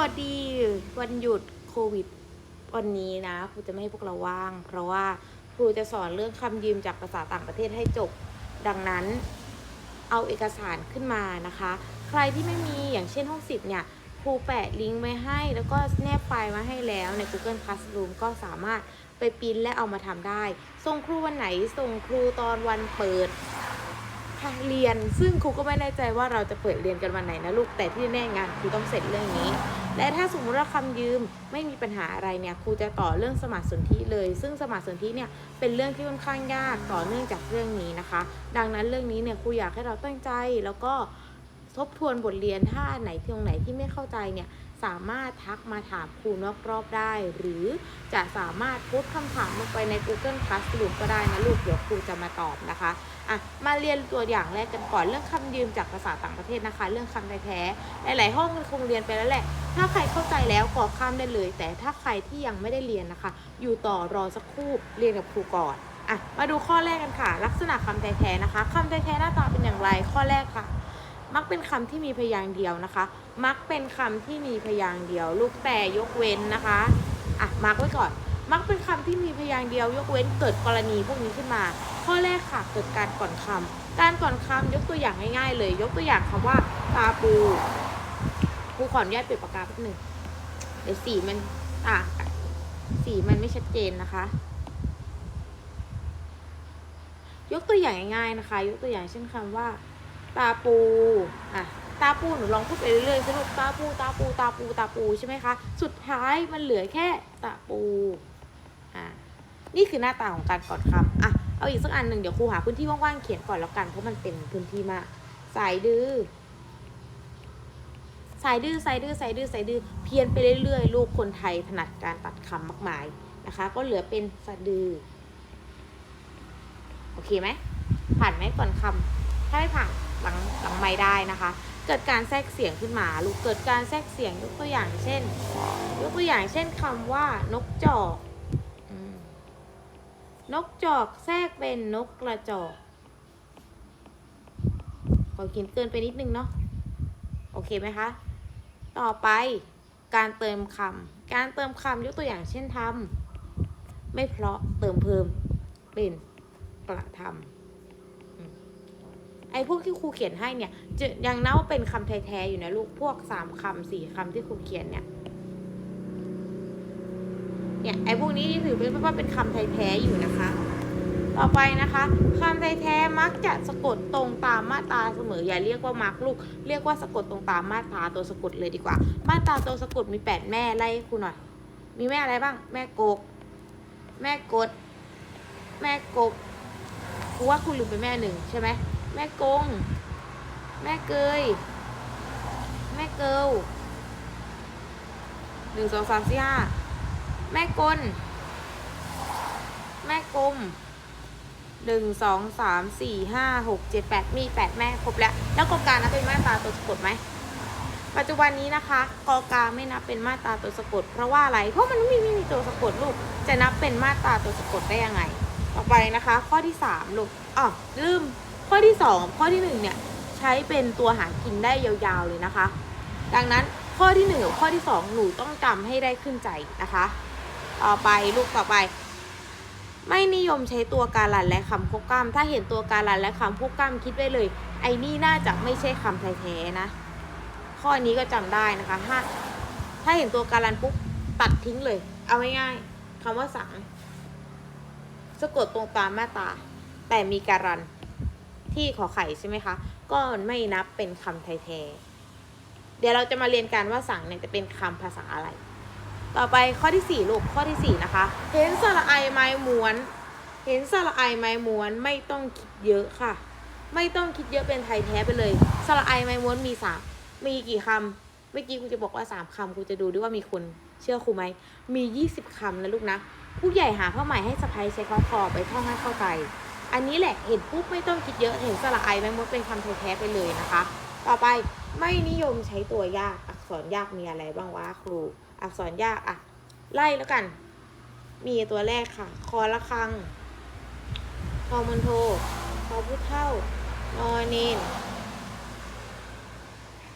วัสดีวันหยุดโควิดวันนี้นะครูจะไม่ให้พวกเราว่าง เพราะว่าครูจะสอนเรื่องคำยืมจากภาษาต่างประเทศให้จบ ดังนั้น เอาเอกสารขึ้นมานะคะ ใครที่ไม่มีอย่างเช่นห้องสิบเนี่ยครูแปะลิงก์ไว้ให้ แล้วก็แนบไฟล์มาให้แล้วใน Google Classroom ก็สามารถไปปริ้นและเอามาทำได้ ส่งครูวันไหน ส่งครูตอนวันเปิดเรียน ซึ่งครูก็ไม่แน่ใจว่าเราจะเปิดเรียนกันวันไหนนะลูก แต่ที่แน่งานครูต้องเสร็จเรื่องนี้ และถ้าสมมติว่าคำยืมไม่มีปัญหาอะไรเนี่ยครูจะต่อเรื่องสมัครสนธิเลย ซึ่งสมัครสนธิเนี่ยเป็นเรื่องที่ค่อนข้างยากต่อเนื่องจากเรื่องนี้นะคะ ดังนั้นเรื่องนี้เนี่ยครูอยากให้เราตั้งใจแล้วก็ทบทวนบทเรียนถ้าไหนที่ตรงไหนที่ไม่เข้าใจเนี่ย สามารถทักมาถามครูนอกรอบได้ หรือจะสามารถพสต์คำถามลงไปใน Google Classroom ก็ได้นะลูกเดี๋ยวครูจะมาตอบนะคะอะมาเรียนตัวอย่างแรกกันก่อนเรื่องคำยืมจากภาษาต่างประเทศนะคะ เรื่องคำแท้ๆหลายๆห้องคงเรียนไปแล้วแหละ ถ้าใครเข้าใจแล้วก็ข้ามได้เลย แต่ถ้าใครที่ยังไม่ได้เรียนนะคะ อยู่ต่อรอสักครู่เรียนกับครูก่อนอะมาดูข้อแรกกันค่ะ ลักษณะคำแท้ๆนะคะคำแท้ๆหน้าตาเป็นอย่างไรข้อแรกค่ะ มักเป็นคำที่มีพยางค์เดียวนะคะ มักเป็นคำที่มีพยางค์เดียว ลูกแต่ยกเว้นนะคะอะมาร์กไว้ก่อน มักเป็นคำที่มีพยางค์เดียวยกเว้นเกิดกรณีพวกนี้ขึ้นมา ข้อแรกค่ะเกิดการก่อนคำการก่อนคำยกตัวอย่างง่ายๆ เลย ยกตัวอย่างคำว่าตาปูครูขออนุญาตเปิดปากกาแป๊บหนึ่งเดี๋ยวสีมันต่างกันสีมันไม่ชัดเจนนะคะ ยกตัวอย่างง่ายๆนะคะ ยกตัวอย่างเช่นคำว่า ตาปูอะตาปูหนูลองพูดไปเรื่อยๆสรุปตาปูตาปูตาปูตาปูใช่ไหมคะสุดท้ายมันเหลือแค่ตาปูอะนี่คือหน้าตาของการกอนคำอะเอาอีกสักอันหนึ่งเดี๋ยวครูหาพื้นที่ว่างๆเขียนก่อนแล้วกันเพราะมันเป็นพื้นที่มากสายดื้อสายดื้อสายดื้อสายดื้อสายดื้อเพี้ยนไปเรื่อยๆลูกคนไทยถนัดการตัดคำมากมายนะคะ ก็เหลือเป็นสะดือ โอเคไหมผ่านไหมก่อนคำถ้าไม่ผ่าน หลังหลังไม่ได้นะคะ เกิดการแทรกเสียงขึ้นมา ลูกเกิดการแทรกเสียงยกตัวอย่างเช่น ยกตัวอย่างเช่นคำว่านกจอกนกจอกแทรกเป็นนกกระจอกขอเขียนเกินไปนิดนึงเนาะโอเคไหมคะ ต่อไปการเติมคำการเติมคำยกตัวอย่างเช่นทำไม่เพราะเติมเพิ่มเป็นกระทำอืม ไอ้พวกที่ครูเขียนให้เนี่ยจะยังนับว่าเป็นคำแท้ๆอยู่นะลูกพวกสามคำสี่คำที่ครูเขียนเนี่ยเนี่ยไอ้พวกนี้ถือเป็นว่าเป็นคำไทยแท้ๆอยู่นะคะ ต่อไปนะคะคำแท้ๆมักจะสะกดตรงตามมาตราเสมออย่าเรียกว่ามาร์กลูก เรียกว่าสะกดตรงตามมาตราตัวสะกดเลยดีกว่า มาตราตัวสะกดมีแปดแม่ไล่ครูหน่อย มีแม่อะไรบ้าง แม่กก แม่กด แม่กบครูว่าครูลืมไปแม่หนึ่งใช่ไหม ม่กง แม่เกย แม่เกิลหนึ่งสองสามสี่ห้าแม่กล แม่กลมหนึ่งสองสามสี่ห้าหกเจ็ดแปดมีแปดแม่ครบแล้ว แล้วกอกานับเป็นมาตราตัวสะกดไหมปัจจุบันนี้นะคะกอกาไม่นับเป็นมาตราตัวสะกด เพราะว่าอะไรเพราะมันไม่มีไม่มีตัวสะกดลูกจะนับเป็นมาตราตัวสะกดได้ยังไง ต่อไปนะคะ ข้อที่สามลูกอ๋อลืม ข้อที่สองข้อที่หนึ่งเนี่ยใช้เป็นตัวหากินได้ยาวๆเลยนะคะ ดังนั้นข้อที่หนึ่งกับข้อที่สองหนูต้องจำให้ได้ขึ้นใจนะคะ ต่อไปลูกต่อไป ไม่นิยมใช้ตัวการันและคำควบกล้ำถ้าเห็นตัวการันและคำควบกล้ำคิดไว้เลย ไอ้นี่น่าจะไม่ใช่คำไทยแท้นะ ข้อนี้ก็จำได้นะคะถ้าถ้าเห็นตัวการันปุ๊บตัดทิ้งเลย เอาง่ายๆคำว่าสังสะกดตรงตามมาตา แต่มีการัน ที่ขอไข่ใช่ไหมคะ ก็ไม่นับเป็นคำไทยแท้เดี๋ยวเราจะมาเรียนกันว่าสังเนี่ยจะเป็นคำภาษาอะไร ต่อไปข้อที่สี่ลูกข้อที่สี่นะคะ เห็นสระไอไม้ม้วน เห็นสระไอไม้ม้วนไม่ต้องคิดเยอะค่ะ ไม่ต้องคิดเยอะเป็นไทยแท้ไปเลยสระไอไม้ม้วนมีสามมีกี่คำเมื่อกี้ครูจะบอกว่าสามคำครูจะดูด้วยว่ามีคนเชื่อครูไหมมียี่สิบคำนะลูกนะ ผู้ใหญ่หาผ้าใหม่ให้สะพายใช้คล้องคอไปท่องให้เข้าใจ อันนี้แหละเห็นปุ๊บไม่ต้องคิดเยอะเห็นสระไอไม้ม้วนเป็นคำไทยแท้ไปเลยนะคะ ต่อไปไม่นิยมใช้ตัวยากอักษรยากมีอะไรบ้างวะครู อักษรยากอะไล่แล้วกัน มีตัวแรกค่ะ คอละคัง คอมันโทคอพุเท่านอเนน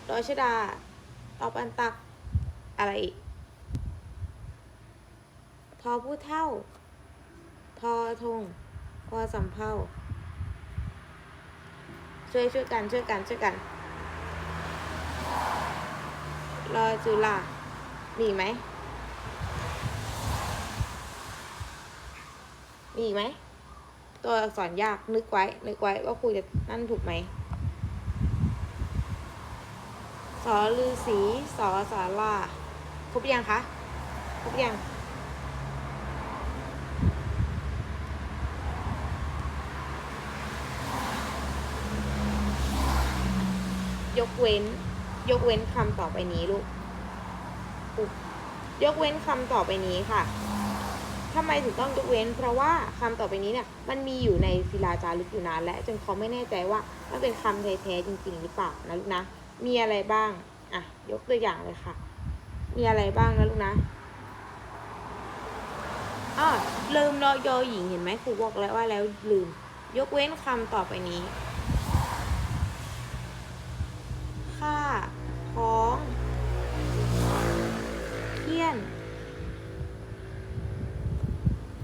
ดอชดาตอบอันตักออะไรอีกทอผู้เท่า ทอทง พอสำเภาช่วยช่วยกันช่วยกันช่วยกันรอจุฬามีไหมมีไหม ตัวอักษรยากนึกไว้ นึกไว้ว่าครูจะนั่นถูกไหมสอลือสีสอสาลาครบยังคะ ครบยัง ยกเว้น ยกเว้นคำต่อไปนี้ลูกยยกเว้นคำต่อไปนี้ค่ะทำไมถึงต้องยกเว้น เพราะว่าคำต่อไปนี้เนี่ยมันมีอยู่ในศิลาจารึกอยู่นานและจนเขาไม่แน่ใจว่ามันเป็นคำแท้ๆจริง ๆ หรือเปล่านะลูกนะ มีอะไรบ้าง อะ ยกตัวอย่างเลยค่ะ มีอะไรบ้างนะลูกนะอ้อลืมรอยอหญิงเห็นไหมครูบอกแล้วว่าแล้วลืม ยกเว้นคำต่อไปนี้ ค่าท้องเคี่ยน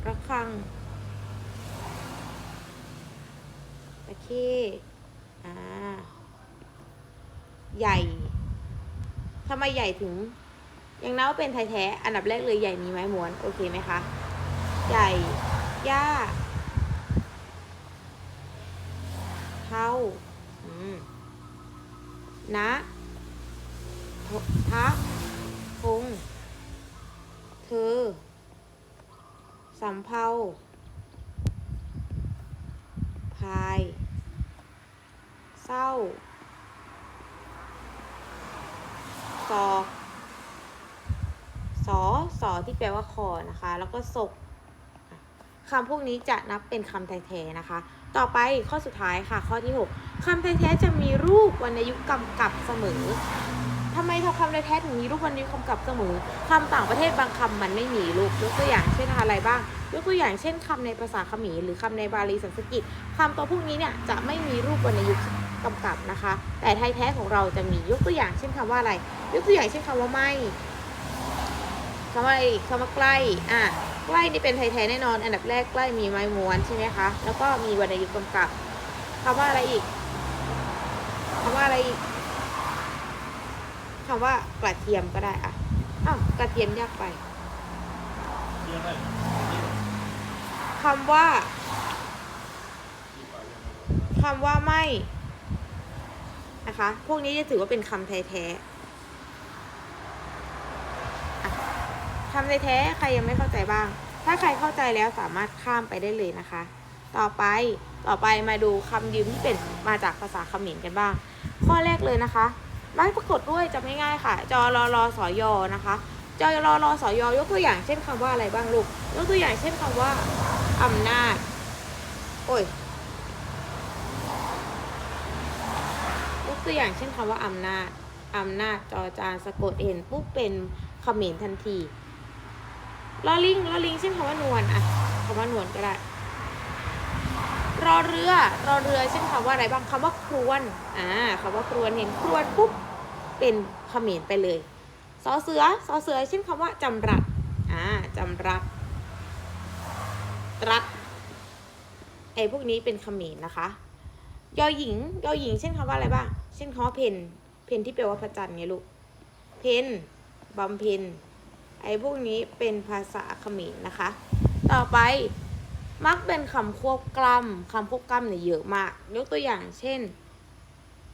ระฆังตะเข้อ่าใหญ่ทำไมใหญ่ถึง ยังนับว่าเป็นไทยแท้ อันดับแรกเลยใหญ่มีไม้ม้วน โอเคไหมคะ ใหญ่ ย่าเท่า นะทะพงเธอสำเภาพาย เศร้าศอสอสอที่แปลว่าคอนะคะ แล้วก็ศกคำพวกนี้จะนับเป็นคำแท้ๆนะคะ ต่อไปข้อสุดท้ายค่ะ ข้อที่ 6 คำแท้จะมีรูปวรรณยุกต์กำกับเสมอทำไมทำคำแท้ถึงมีรูปวรรณยุกต์กำกับเสมอคำต่างประเทศบางคำมันไม่มีรูปยกตัวอย่างเช่นอะไรบ้าง ยกตัวอย่างเช่นคำในภาษาเขมรหรือคำในบาลีสันสกฤตคำตัวพวกนี้เนี่ยจะไม่มีรูปวรรณยุกต์กำกับนะคะ แต่ไทยแท้ของเราจะมียกตัวอย่างเช่นคำว่าอะไร ยกตัวอย่างเช่นคำว่าไม่คำว่าอะไรคำว่าใกล้อะใกล้นี่เป็นไทยแท้แน่นอน อันดับแรกใกล้มีไม้ม้วนใช่ไหมคะ แล้วก็มีวรรณยุกต์กำกับคำว่าอะไรอีกำว่าอะไรอีกคำว่ากระเทียมก็ได้อะอ้าวกระเทียมยากไปคำว่าคำว่าไม่นะคะ พวกนี้จะถือว่าเป็นคำแท้ๆคำแท้ๆใครยังไม่เข้าใจบ้าง ถ้าใครเข้าใจแล้วสามารถข้ามไปได้เลยนะคะ ต่อไป ต่อไปมาดูคำยืมที่เป็นมาจากภาษาเขมรกันบ้าง ข้อแรกเลยนะคะไม่ปรากฏด้วยจำง่ายๆค่ะ จอรอรอสอยอนะคะจอรอรอสอยอยกตัวอย่างเช่นคำว่าอะไรบ้างลูก ยกตัวอย่างเช่นคำว่าอำนาจ โอ้ย ยกตัวอย่างเช่นคำว่าอำนาจอำนาจจอจานสะกดเห็นปุ๊บเป็นเขมรทันทีลอลิงลอลิงเช่นคำว่านวลอะคำว่านวลก็ได้ รอเรือรอเรือเช่นคำว่าอะไรบ้างคำว่าครวนอ่าคำว่าครวนเห็นครวนปุ๊บเป็นเขมรไปเลยสอเสือสอเสือเช่นคำว่าจำรัดอ่าจำรัดรัดไอ้พวกนี้เป็นเขมรนะคะ ยอหญิง ยอหญิง เช่นคำว่าอะไรบ้าง เช่นคำว่าเพนเพนที่แปลว่าพระจันทร์ไงลูก เพนบำเพ็ญไอ้พวกนี้เป็นภาษาเขมรนะคะ ต่อไป มักเป็นคำควบกล้ำคำควบกล้ำเนี่ยเยอะมาก ยกตัวอย่างเช่น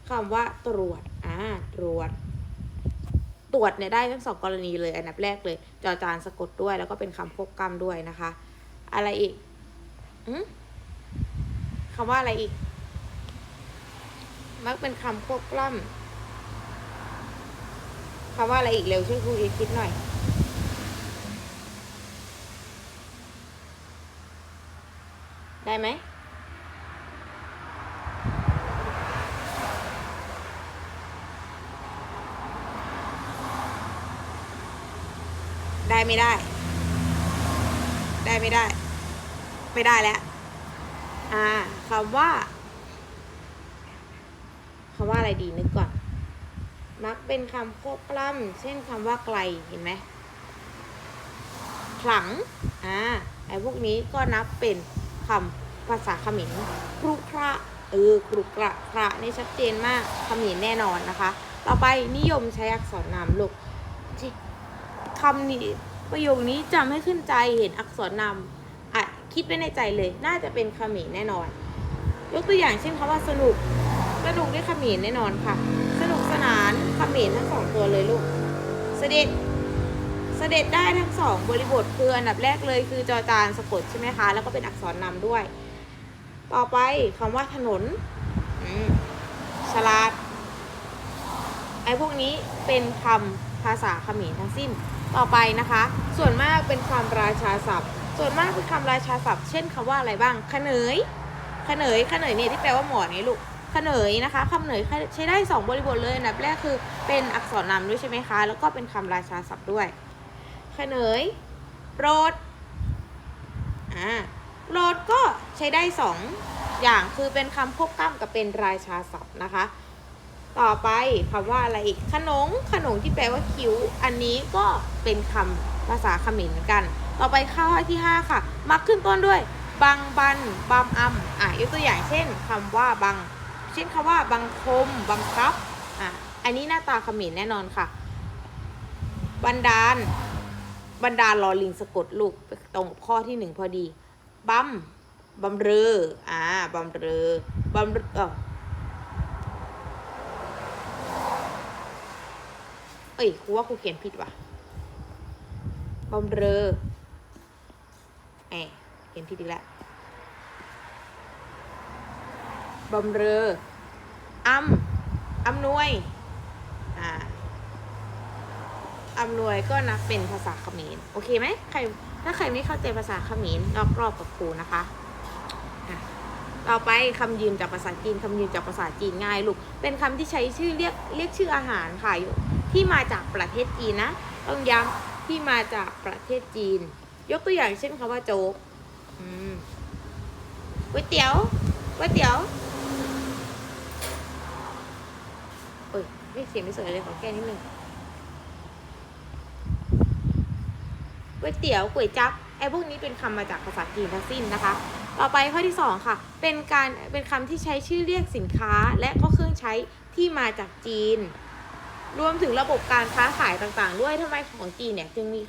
คำว่าตรวจอ่าตรวจ ตรวจเนี่ยได้ทั้งสองกรณีเลยอันดับแรกเลยจอจานสะกดด้วยแล้วก็เป็นคำควบกล้ำด้วยนะคะ อะไรอีกอืมคำว่าอะไรอีก มักเป็นคำควบกล้ำคำว่าอะไรอีกเร็วช่วยครูคิดหน่อย ได้ไหมได้ไม่ได้ ได้ไม่ได้ ไม่ได้แล้ว อ่าคำว่าคำว่าอะไรดีนึกก่อนมมักเป็นคำควบกล้ำเช่นคำว่าไกลเห็นไหมขลัง อ่า ไอ้พวกนี้ก็นับเป็นคำ ภาษาเขมรครุขระเออครุกระคระนี่ชัดเจนมากเขมรแน่นอนนะคะ ต่อไปนิยมใช้อักษรนามลูกที่คำนี้ประโยคนี้จำให้ขึ้นใจเห็นอักษรนามอะคิดไว้ในใจเลย น่าจะเป็นเขมรแน่นอน ยกตัวอย่างเช่นคำว่าสนุกสนุกด้วยเขมรแน่นอนค่ะ สนุกสนานเขมรทั้งสองตัวเลยลูกเสด็จเสด็จได้ทั้งสองบริบทคืออันดับแรกเลยคือจอจานสะกดใช่ไหมคะ แล้วก็เป็นอักษรนำด้วย ต่อไปคำว่าถนนฉลาด ไอ้พวกนี้เป็นคำภาษาเขมรทั้งสิ้น ต่อไปนะคะ ส่วนมากเป็นคำราชาศัพท์ ส่วนมากเป็นคำราชาศัพท์ เช่นคำว่าอะไรบ้างขเนยขเนยขเนยเนี่ยที่แปลว่าหมอนี่ลูกขเนยนะคะคำเนยใช้ได้สองบริบทเลยอันดับแรกคือเป็นอักษรนำด้วยใช่ไหมคะ แล้วก็เป็นคำราชาศัพท์ด้วยขเนยโรดอ่า โปรดก็ใช้ได้สองอย่างคือเป็นคำควบกล้ำกับเป็นรายชาศัพท์นะคะ ต่อไปคำว่าอะไรอีกขนงขนงที่แปลว่าคิ้ว อันนี้ก็เป็นคำภาษาเขมรเหมือนกัน ต่อไปข้อที่ 5 ค่ะ มักขึ้นต้นด้วยบังบันบัมอัมอะยกตัวอย่างเช่นคำว่าบัง เช่นคำว่าบังคม บังคับอะอันนี้หน้าตาเขมรแน่นอนค่ะ บันดาล บันดาลลอลิงสะกดลูกตรงข้อที่หนึ่งพอดี บัมบัมเรออ่าบัมเรอบัมเออเอ้ยครูว่าครูเขียนผิดว่ะบอมเรอแอบเขียนผิดอีกแล้วบอมเรออัมอำนวย อ่า อำนวยก็นับเป็นภาษาเขมรโอเคไหมใครถ้าใครไม่เข้าใจภาษาเขมรนอกรอบกับครูนะคะต่อไปคำยืมจากภาษาจีนคำยืมจากภาษาจีนง่ายลูกเป็นคำที่ใช้ชื่อเรียกเรียกชื่ออาหารค่ะที่มาจากประเทศจีนนะต้องย้ำที่มาจากประเทศจีน ยกตัวอย่างเช่นคำว่าโจ๊กก๋วยเตี๋ยวก๋วยเตี๋ยวเอ้ยไม่เสียงไม่สวยเลยขอแก้นิดนึง ก๋วยเตี๋ยวก๋วยจั๊บไอ้พวกนี้เป็นคำมาจากภาษาจีนทั้งสิ้นนะคะ ต่อไปข้อที่สองค่ะ เป็นการเป็นคำที่ใช้ชื่อเรียกสินค้าและก็เครื่องใช้ที่มาจากจีน รวมถึงระบบการค้าขายต่างๆ ด้วยทำไมของจีนเนี่ยจึงมี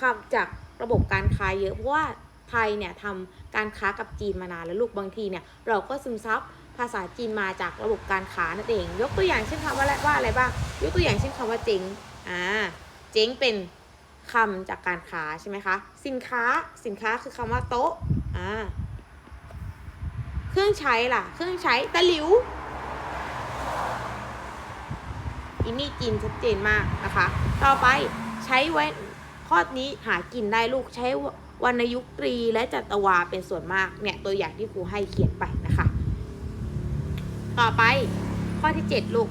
คำจากระบบการค้าเยอะเพราะว่าไทยเนี่ยทำการค้ากับจีนมานานแล้วลูกบางทีเนี่ยเราก็ซึมซับภาษาจีนมาจากระบบการค้านั่นเอง ยกตัวอย่างเช่นคำว่าอะไรว่าอะไรบ้าง ยกตัวอย่างเช่นคำว่าเจ๊งอ่าเจ๊งเป็น คำจากการค้าใช่ไหมคะ สินค้าสินค้าคือคำว่าโต๊ะอ่าเครื่องใช้ล่ะ เครื่องใช้ตะหลิวอินนี่จีนชัดเจนมากนะคะ ต่อไปใช้ไว้ข้อนี้หากินได้ลูกใช้วรรณยุกต์ตรีและจัตวาเป็นส่วนมากเนี่ยตัวอย่างที่ครูให้เขียนไปนะคะ ต่อไปข้อที่ 7 ลูก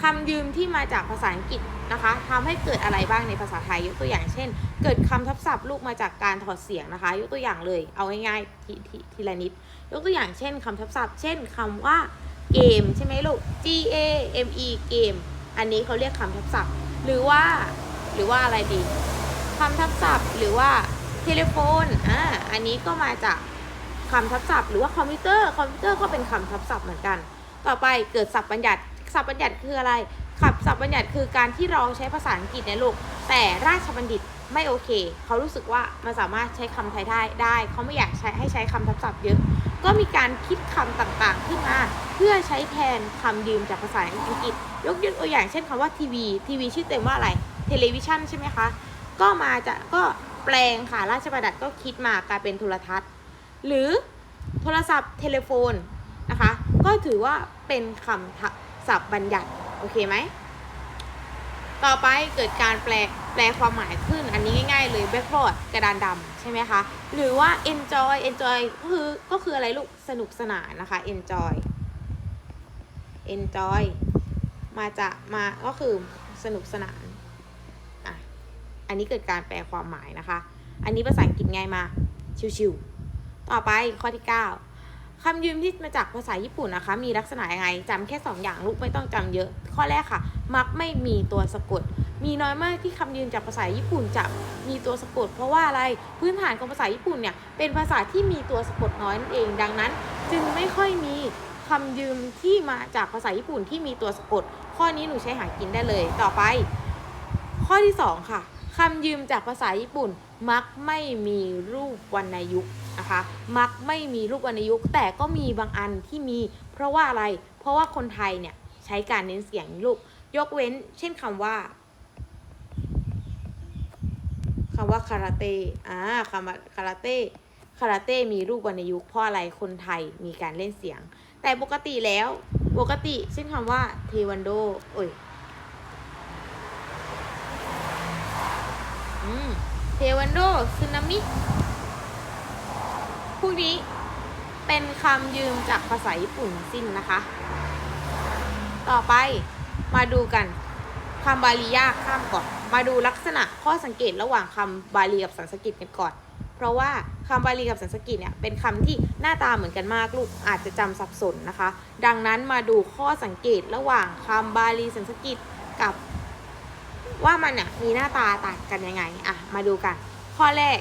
คำยืมที่มาจากภาษาอังกฤษ นะคะทำให้เกิดอะไรบ้างในภาษาไทยยกตัวอย่างเช่น เกิดคำทับศัพท์ลูกมาจากการถอดเสียงนะคะ ยกตัวอย่างเลยเอาง่ายๆทททีละนิด ยกตัวอย่างเช่นคำทับศัพท์ เช่นคำว่าเกมใช่ไหมลูก G A M E เกมอันนี้เขาเรียกคำทับศัพท์ หรือว่าหรือว่าอะไรดีคำทับศัพท์ หรือว่าเทเลโฟนอ่าอันนี้ก็มาจากคำทับศัพท์หรือว่าคอมพิวเตอร์คอมพิวเตอร์ก็เป็นคำทับศัพท์เหมือนกัน ต่อไปเกิดศัพท์บัญญัติศัพท์บัญญัติคืออะไร ขับศัพท์บัญญัติคือการที่เราใช้ภาษาอังกฤษในลูก แต่ราชบัณฑิตไม่โอเค เขารู้สึกว่ามันสามารถใช้คำไทยได้ได้ เขาไม่อยากใช้ให้ใช้คำทับศัพท์เยอะ ก็มีการคิดคำต่างๆ ขึ้นมา เพื่อใช้แทนคำยืมจากภาษาอังกฤษ ยกตัวอย่างเช่นคำว่าทีวี ทีวีชื่อเต็มว่าอะไรเทเลวิชันใช่ไหมคะ ก็มาจะก็แปลงค่ะ ราชบัณฑิตก็คิดมากลายเป็นโทรทัศน์ หรือโทรศัพท์เทเลโฟนนะคะ ก็ถือว่าเป็นคำศัพท์บัญญัติ อเคไหม ต่อไปเกิดการแปลแปลความหมายขึ้น อันนี้ง่าย ๆ เลย backboard กระดานดำใช่ไหมคะ หรือว่า enjoy enjoy ก็คือก็คืออะไรลูก สนุกสนานนะคะ enjoy enjoy มาจากมาก็คือสนุกสนานอะอันนี้เกิดการแปลความหมายนะคะ อันนี้ภาษาอังกฤษง่ายมาชิวๆต่อไปข้อที่ 9คำยืมที่มาจากภาษาญี่ปุ่นนะคะ มีลักษณะยังไงจำแค่ 2 อย่างลูกไม่ต้องจำเยอะ ข้อแรกค่ะ มักไม่มีตัวสะกด มีน้อยมากที่คำยืมจากภาษาญี่ปุ่นจะมีตัวสะกด เพราะว่าอะไรพื้นฐานของภาษาญี่ปุ่นเนี่ยเป็นภาษาที่มีตัวสะกดน้อยนั่นเองดังนั้น จึงไม่ค่อยมีคำยืมที่มาจากภาษาญี่ปุ่นที่มีตัวสะกด ข้อนี้หนูใช้หากินได้เลย ต่อไป ข้อที่ 2 ค่ะคำยืมจากภาษาญี่ปุ่น มักไม่มีรูปวรรณยุกต์นะคะ มักไม่มีรูปวรรณยุกต์แต่ก็มีบางอันที่มี เพราะว่าอะไร เพราะว่าคนไทยเนี่ย ใช้การเน้นเสียงลูก ยกเว้น เช่นคำว่าคำว่าคาราเต้ อ่าคำว่าคาราเต้ คาราเต้มีรูปวรรณยุกต์เพราะอะไร คนไทยมีการเล่นเสียง แต่ปกติแล้ว ปกติ เช่นคำว่าเทวันโด โอ้ยอืมเทวันโดซึนามิ พวกนี้เป็นคำยืมจากภาษาญี่ปุ่นสิ้นนะคะ ต่อไปมาดูกันคำบาลียากข้ามก่อน มาดูลักษณะข้อสังเกตระหว่างคำบาลีกับสันสกฤตกันก่อน เพราะว่าคำบาลีกับสันสกฤตเนี่ยเป็นคำที่หน้าตาเหมือนกันมากลูกอาจจะจำสับสนนะคะ ดังนั้นมาดูข้อสังเกตระหว่างคำบาลีสันสกฤตกับ ว่ามันน่ะมีหน้าตาต่างกันยังไงอะมาดูกัน ข้อแรก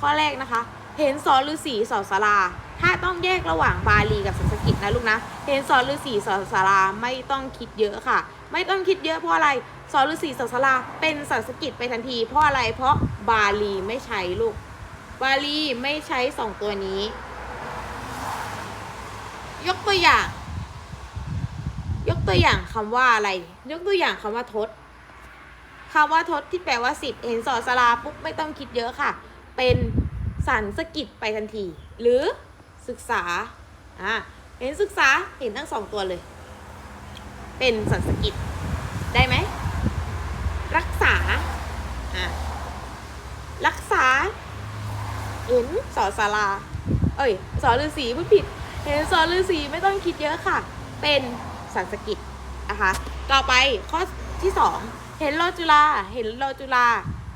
ข้อแรกนะคะ เห็นสอฤาษีสอสารา ถ้าต้องแยกระหว่างบาลีกับสันสกฤตนะลูกนะเห็นสอฤาษีสอสาราไม่ต้องคิดเยอะค่ะ ไม่ต้องคิดเยอะเพราะอะไรสอฤาษีสอสาราเป็นสันสกฤตไปทันที เพราะอะไรเพราะบาลีไม่ใช้ลูก บาลีไม่ใช้สองตัวนี้ ยกตัวอย่าง ยกตัวอย่างคำว่าอะไร ยกตัวอย่างคำว่าทศคำว่าทศที่แปลว่าสิบเห็นสอสลาปุ๊บไม่ต้องคิดเยอะค่ะ เป็นสันสกิตไปทันที หรือ ศึกษาอ่าเห็นศึกษาเห็นทั้งสองตัวเลย เป็นสันสกิตได้ไหม รักษาอ่ารักษา เห็นสอสลาเอ้ยสอฤาษีพูดผิด เห็นสอฤาษีไม่ต้องคิดเยอะค่ะ เป็นสันสกิตนะคะต่อไปข้อที่สองเห็นโลจุลาเห็นโลจุลา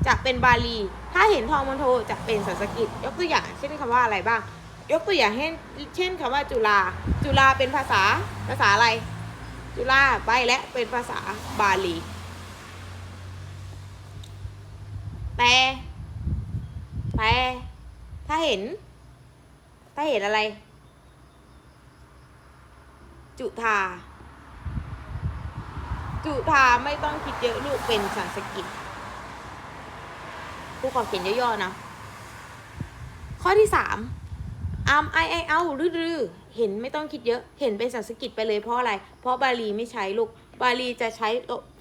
จะเป็นบาลี ถ้าเห็นทองมณโทจะเป็นสันสกฤตยกตัวอย่างเช่นคำว่าอะไรบ้าง ยกตัวอย่างเช่นเช่นคำว่าจุลาจุลาเป็นภาษาภาษาอะไร จุลาใบและเป็นภาษาบาลี แต่แต่ถ้าเห็น ถ้าเห็นอะไร จุธาจุธาไม่ต้องคิดเยอะลูกเป็นสันสกฤตผู้ขอเขียนย่อๆนะ ข้อที่สาม อัมไอไอเอารือเห็นไม่ต้องคิดเยอะ เห็นเป็นสันสกฤตไปเลยเพราะอะไร เพราะบาลีไม่ใช้ลูก บาลีจะใช้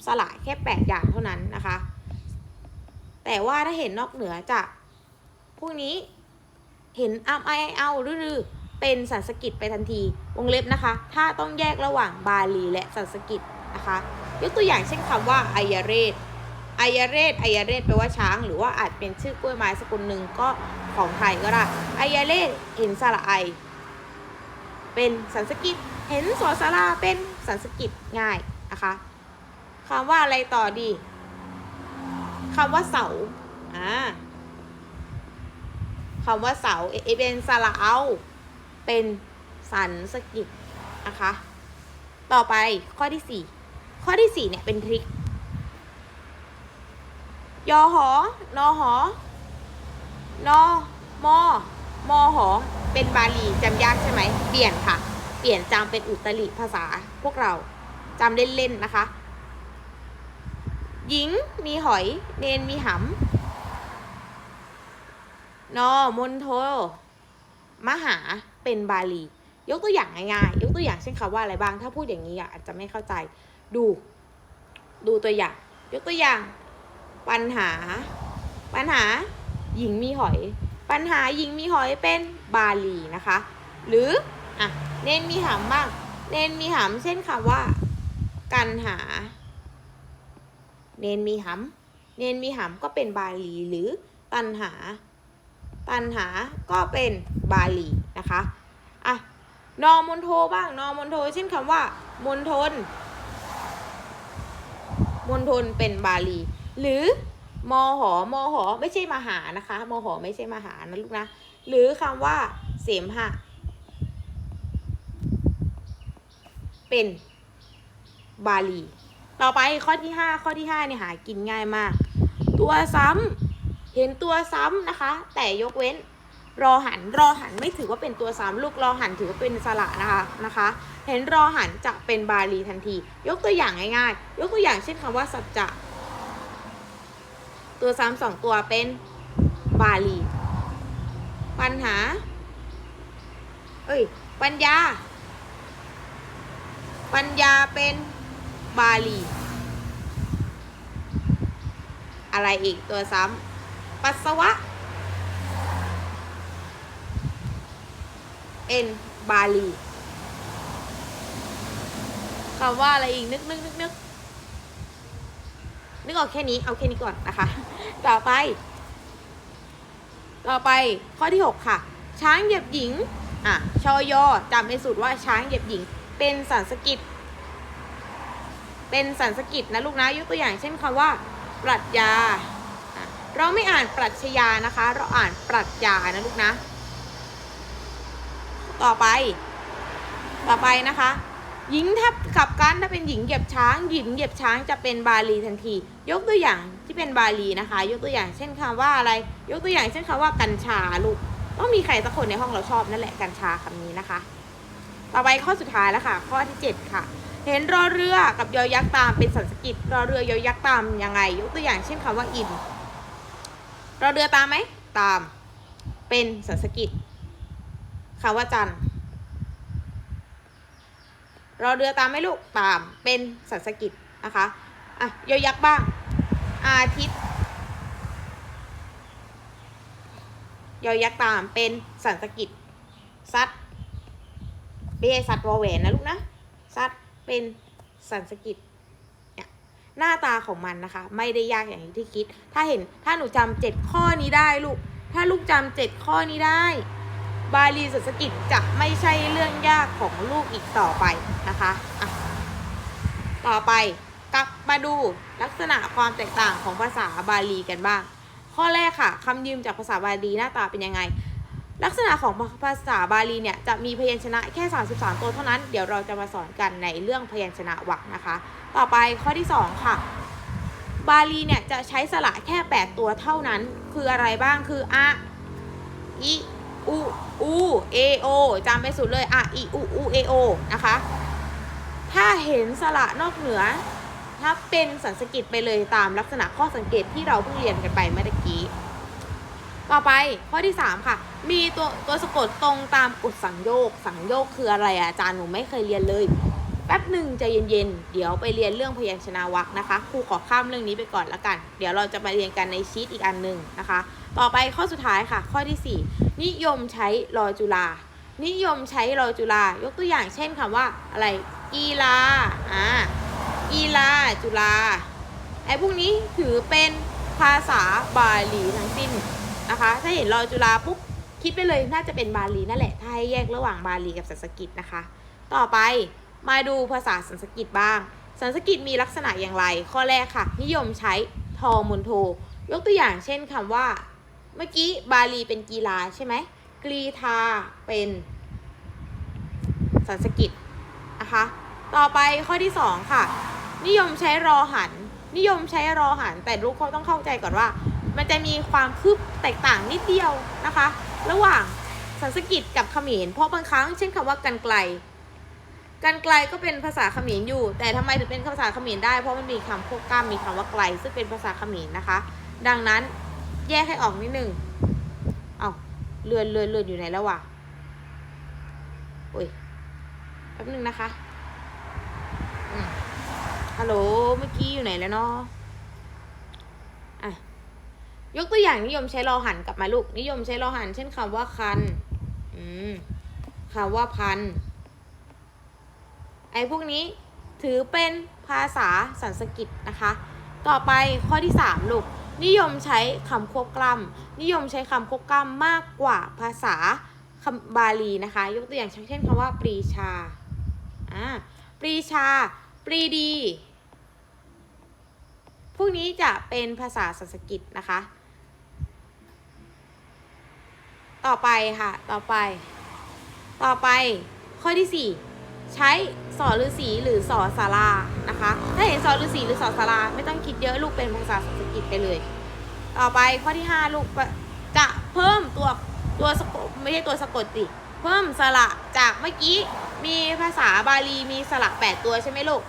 สลายแค่แปดอย่างเท่านั้นนะคะ แต่ว่าถ้าเห็นนอกเหนือจากพวกนี้เห็นอัมไอไอเอารือเป็นสันสกฤตไปทันที วงเล็บนะคะ ถ้าต้องแยกระหว่างบาลีและสันสกฤตนะคะ ยกตัวอย่างเช่นคำว่าไอยเรศ ไอยเรศไอยเรศแปลว่าช้าง หรือว่าอาจเป็นชื่อกล้วยไม้สกุลหนึ่งก็ของไทยก็ได้ไอยเรศเห็นสระไอ เป็นสันสกฤตเห็นสอสาราเป็นสันสกฤตง่ายนะคะคำว่าอะไรต่อดีคำว่าเสาอ่าคำว่าเสาเอเป็นสระเอาเป็นสันสกฤตนะคะ ต่อไปข้อที่สี่ข้อที่สี่เนี่ยเป็นทริค ยอหอนอหอนอมอมอหอเป็นบาลีจำยากใช่ไหมเปลี่ยนค่ะ เปลี่ยนจำเป็นอุตริภาษาพวกเราจำเล่นๆนะคะ หญิงมีหอย เนนมีหำนอมนโทมหาเป็นบาลี ยกตัวอย่างง่ายๆ ยกตัวอย่างเช่นคำว่าอะไรบ้าง ถ้าพูดอย่างนี้อาจจะไม่เข้าใจ ดู ดูตัวอย่าง ยกตัวอย่าง ปัญหา ปัญหาหญิงมีหอย ปัญหาหญิงมีหอยเป็นบาลีนะคะ หรืออะเน้นมีหำบ้าง เน้นมีหำเช่นคำว่า กันหา เน้นมีหำเน้นมีหำก็เป็นบาลีหรือตันหา ตันหาก็เป็นบาลีนะคะอะนอมนโทบ้างนอมนโทเช่นคำว่ามนทนมณฑลเป็นบาลี หรือมอหอมอหอไม่ใช่มหานะคะมอหอไม่ใช่มหานะลูกนะ หรือคำว่าเสมหะ เป็นบาลี ต่อไปข้อที่ห้าข้อที่ห้าเนี่ยหากินง่ายมาก ตัวซ้ำเห็นตัวซ้ำนะคะ แต่ยกเว้นรอหันรอหันไม่ถือว่าเป็นตัวซ้ำลูกรอหันถือว่าเป็นสระนะคะนะคะ เห็นรอหันจะเป็นบาลีทันที ยกตัวอย่างง่ายๆ ยกตัวอย่างเช่นคำว่าสัจจะ ตัวซ้ำสองตัวเป็นบาลี ปัญหา เอ้ย ปัญญา ปัญญาเป็นบาลี อะไรอีกตัวซ้ำปัสสาวะเอ็นบาลีคำว่าอะไรอีกนึกนึกนึกนึก นึกออกแค่นี้เอาแค่นี้ก่อนนะคะ ต่อไป ต่อไปข้อที่ 6 ค่ะ ช้างเหยียบหญิงอะชอยอจำเป็นสูตรว่าช้างเหยียบหญิง เป็นสันสกิตเป็นสันสกิตนะลูกนะยกตัวอย่างเช่นคำว่า ปรัชญา เราไม่อ่านปรัชญานะคะ เราอ่านปรัชญานะลูกนะ ต่อไป ต่อไปนะคะ หญิงถ้าขับกันถ้าเป็นหญิงเหยียบช้างหญิงเหยียบช้างจะเป็นบาลีทันที ยกตัวอย่างที่เป็นบาลีนะคะ ยกตัวอย่างเช่นคำว่าอะไร ยกตัวอย่างเช่นคำว่ากัญชาลูกต้องมีใครสักคนในห้องเราชอบนั่นแหละกัญชาคำนี้นะคะ ต่อไปข้อสุดท้ายแล้วค่ะ ข้อที่ 7 ค่ะ เห็นรอเรือกับยอยักษ์ตามเป็นสันสกิตรอเรือยอยักษ์ตามยังไง ยกตัวอย่างเช่นคำว่าอินรอเรือตามไหมตาม เป็นสันสกิตคำว่าจันทร์ รอเรือตามไหมลูกตามเป็นสันสกิตนะคะอะยอยักษ์บ้าง อาทิตย์ยอยักษ์ตามเป็นสันสกิตซัดไม่ใช่ซัดวอแหวนนะลูกนะซัดเป็นสันสกิตเนี่ยหน้าตาของมันนะคะ ไม่ได้ยากอย่างที่คิด ถ้าเห็นถ้าหนูจำเจ็ดข้อนี้ได้ลูก ถ้าลูกจำเจ็ดข้อนี้ได้ บาลีสันสกิตจะไม่ใช่เรื่องยากของลูกอีกต่อไปนะคะะต่อไปกลับมาดูลักษณะความแตกต่างของภาษาบาลีกันบ้าง ข้อแรกค่ะคำยืมจากภาษาบาลีหน้าตาเป็นยังไง ลักษณะของภาษาบาลีเนี่ยจะมีพยัญชนะแค่ 33 ตัวเท่านั้น เดี๋ยวเราจะมาสอนกันในเรื่องพยัญชนะวรรคนะคะ ต่อไปข้อที่ 2 ค่ะ บาลีเนี่ยจะใช้สระแค่ 8 ตัวเท่านั้น คืออะไรบ้างคืออะอิอู อูเอโอจำไปสุดเลยอะอิอูอูเอโอนะคะ ถ้าเห็นสระนอกเหนือ ถ้าเป็นสันสกิตไปเลยตามลักษณะข้อสังเกตที่เราเพิ่งเรียนกันไปเมื่อกี้ ต่อไปข้อที่ 3 ค่ะ มีตัวตัวสะกดตรงตามกฎสังโยก สังโยกคืออะไรอะอาจารย์หนูไม่เคยเรียนเลยแป๊บหนึ่งใจเย็นๆ เดี๋ยวไปเรียนเรื่องพยัญชนะวรรคนะคะครูขอข้ามเรื่องนี้ไปก่อนละกัน เดี๋ยวเราจะมาเรียนกันในชีตอีกอันหนึ่งนะคะ ต่อไปข้อสุดท้ายค่ะ ข้อที่ 4 นิยมใช้รอจุฬานิยมใช้รอจุฬายกตัวอย่างเช่นคำว่าอะไรกีฬาอ่ากีฬาจุฬาไอ้พวกนี้ถือเป็นภาษาบาลีทั้งสิ้นนะคะ ถ้าเห็นรอจุฬาปุ๊บคิดไปเลยน่าจะเป็นบาลีนั่นแหละ ถ้าให้แยกระหว่างบาลีกับสันสกฤตนะคะ ต่อไปมาดูภาษาสันสกฤตบ้าง สันสกฤตมีลักษณะอย่างไร ข้อแรกค่ะ นิยมใช้ทอมนโท ยกตัวอย่างเช่นคำว่า เมื่อกี้บาลีเป็นกีฬาใช่ไหมกรีธาเป็นสันสกฤตนะคะ ต่อไปข้อที่ 2 ค่ะ นิยมใช้รอหัน นิยมใช้รอหัน แต่ลูกเขาต้องเข้าใจก่อนว่า มันจะมีความคืบแตกต่างนิดเดียวนะคะ ระหว่างสันสกฤตกับเขมร เพราะบางครั้งเช่นคำว่ากันไกล กันไกลก็เป็นภาษาเขมรอยู่ แต่ทำไมถึงเป็นภาษาเขมรได้ เพราะมันมีคำควบกล้ามมีคำว่าไกล ซึ่งเป็นภาษาเขมรนะคะ ดังนั้น แยกให้ออกนิดนึง เอาเลือนเลือนเลือนอยู่ไหนแล้ววะโอ้ยแป๊บนึงนะคะฮัลโหล เมื่อกี้อยู่ไหนแล้วเนาะอะ ยกตัวอย่างนิยมใช้รอหันกลับมาลูก นิยมใช้รอหัน เช่นคำว่าคัน อืมคำว่าพัน ไอ้พวกนี้ถือเป็นภาษาสันสกฤตนะคะ ต่อไปข้อที่3ลูก นิยมใช้คำควบกล้ำนิยมใช้คำควบกล้ำมากกว่าภาษาคำบาลีนะคะ ยกตัวอย่างเช่นคำว่าปรีชาอ่าปรีชา ปรีดี พวกนี้จะเป็นภาษาสันสกฤตนะคะ ต่อไปค่ะ ต่อไป ต่อไป ข้อที่4 ใช้สอฤาษีหรือสอสารานะคะ ถ้าเห็นสอฤาษีหรือสอสาราไม่ต้องคิดเยอะลูกเป็นภาษาสันสกฤตไปเลย ต่อไปข้อที่ 5 ลูกจะเพิ่มตัวตัวสะกดไม่ใช่ตัวสะกดสิเพิ่มสระจากเมื่อกี้มีภาษาบาลีมีสระ8ตัวใช่ไหมลูก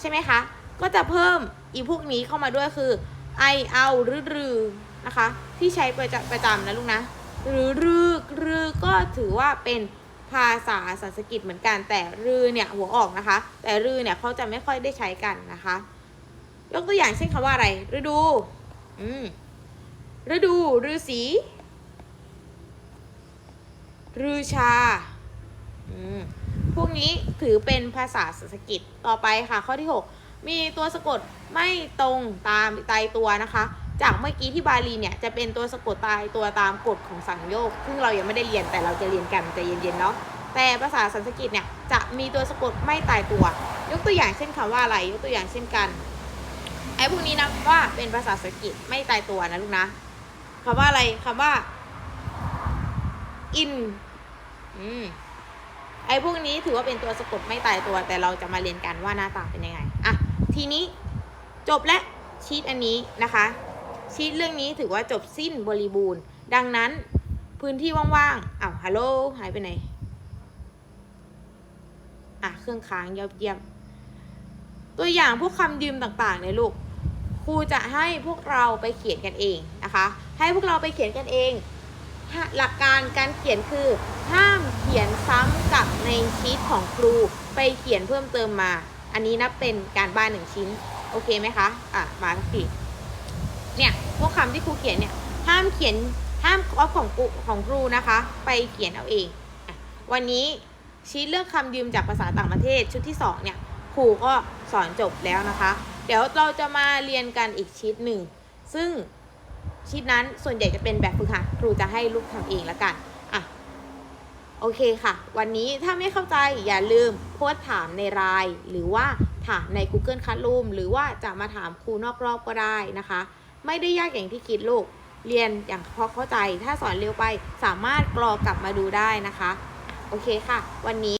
ใช่ไหมคะ ก็จะเพิ่มอีพวกนี้เข้ามาด้วยคือไอเอาหรือรือนะคะ ที่ใช้ประจำประจำนะลูกนะหรือรือรือก็ถือว่าเป็น ภาษาสันสกฤตเหมือนกันแต่รือเนี่ยหัวออกนะคะ แต่รือเนี่ยเขาจะไม่ค่อยได้ใช้กันนะคะ ยกตัวอย่างเช่นคำว่าอะไร ฤดู อืมฤดูฤาษีฤชา อืมพวกนี้ถือเป็นภาษาสันสกฤตต่อไปค่ะ ข้อที่ 6 มีตัวสะกดไม่ตรงตามตายตัวนะคะ จากเมื่อกี้ที่บาลีเนี่ยจะเป็นตัวสะกดตายตัวตามกฎของสังโยกซึ่งเรายังไม่ได้เรียนแต่เราจะเรียนกันใจเย็นๆเนาะแต่ภาษาสันสกฤตเนี่ยจะมีตัวสะกดไม่ตายตัว ยกตัวอย่างเช่นคำว่าอะไร ยกตัวอย่างเช่นกันไอ้พวกนี้นะว่าเป็นภาษาสันสกฤตไม่ตายตัวนะลูกนะคำว่าอะไรคำว่า in อืมไอ้พวกนี้ถือว่าเป็นตัวสะกดไม่ตายตัว แต่เราจะมาเรียนกันว่าหน้าตาเป็นยังไงอะทีนี้จบและชีตอันนี้นะคะ ชีตเรื่องนี้ถือว่าจบสิ้นบริบูรณ์ ดังนั้นพื้นที่ว่างๆอ้าวฮัลโหลหายไปไหน อะ เครื่องค้างยอดเยี่ยม ตัวอย่างพวกคำยืมต่างๆเนี่ยลูก ครูจะให้พวกเราไปเขียนกันเองนะคะ ให้พวกเราไปเขียนกันเอง หลักการการเขียนคือ ห้ามเขียนซ้ำกับในชีตของครู ไปเขียนเพิ่มเติมมา อันนี้นับเป็นการบ้านหนึ่งชิ้น โอเคไหมคะ อะ มาสักที เนี่ยพวกคำที่ครูเขียนเนี่ยห้ามเขียนห้ามก๊อปของครูของครูนะคะ ไปเขียนเอาเองอวันนี้ชีตเรื่องคำยืมจากภาษาต่างประเทศชุดที่สองเนี่ยครูก็สอนจบแล้วนะคะ เดี๋ยวเราจะมาเรียนกันอีกชีตหนึ่งซึ่งชีตนั้นส่วนใหญ่จะเป็นแบบฝึกหัดครูจะให้ลูกทำเองละกันอะโอเคค่ะ วันนี้ถ้าไม่เข้าใจอย่าลืมโพสต์ถามในไลน์หรือว่าถามใน Google Classroom หรือว่าจะมาถามครูนอกรอบก็ได้นะคะ ไม่ได้ยากอย่างที่คิดลูก เรียนอย่างพอเข้าใจ ถ้าสอนเร็วไปสามารถกรอกลับมาดูได้นะคะ โอเคค่ะ วันนี้